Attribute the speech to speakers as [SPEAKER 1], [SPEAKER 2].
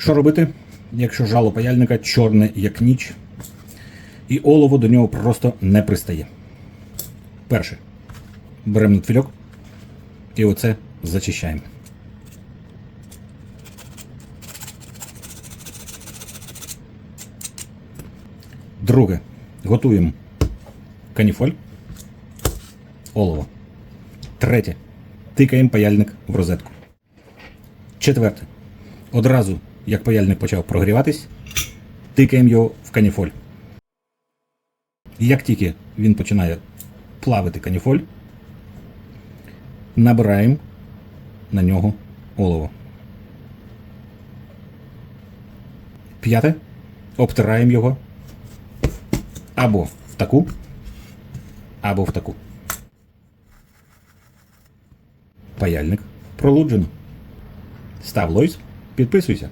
[SPEAKER 1] Що робити, якщо жало паяльника чорне, як ніч, і олово до нього просто не пристає? Перше. Беремо нетфільок і оце зачищаємо. Друге. Готуємо каніфоль, олово. Третє. Тикаємо паяльник в розетку. Четверте. Одразу, як паяльник почав прогріватись, тикаємо його в каніфоль. Як тільки він починає плавити каніфоль, набираємо на нього олово. П'яте. Обтираємо його або в таку, або в таку. Паяльник пролуджено. Став лойс, підписуйся.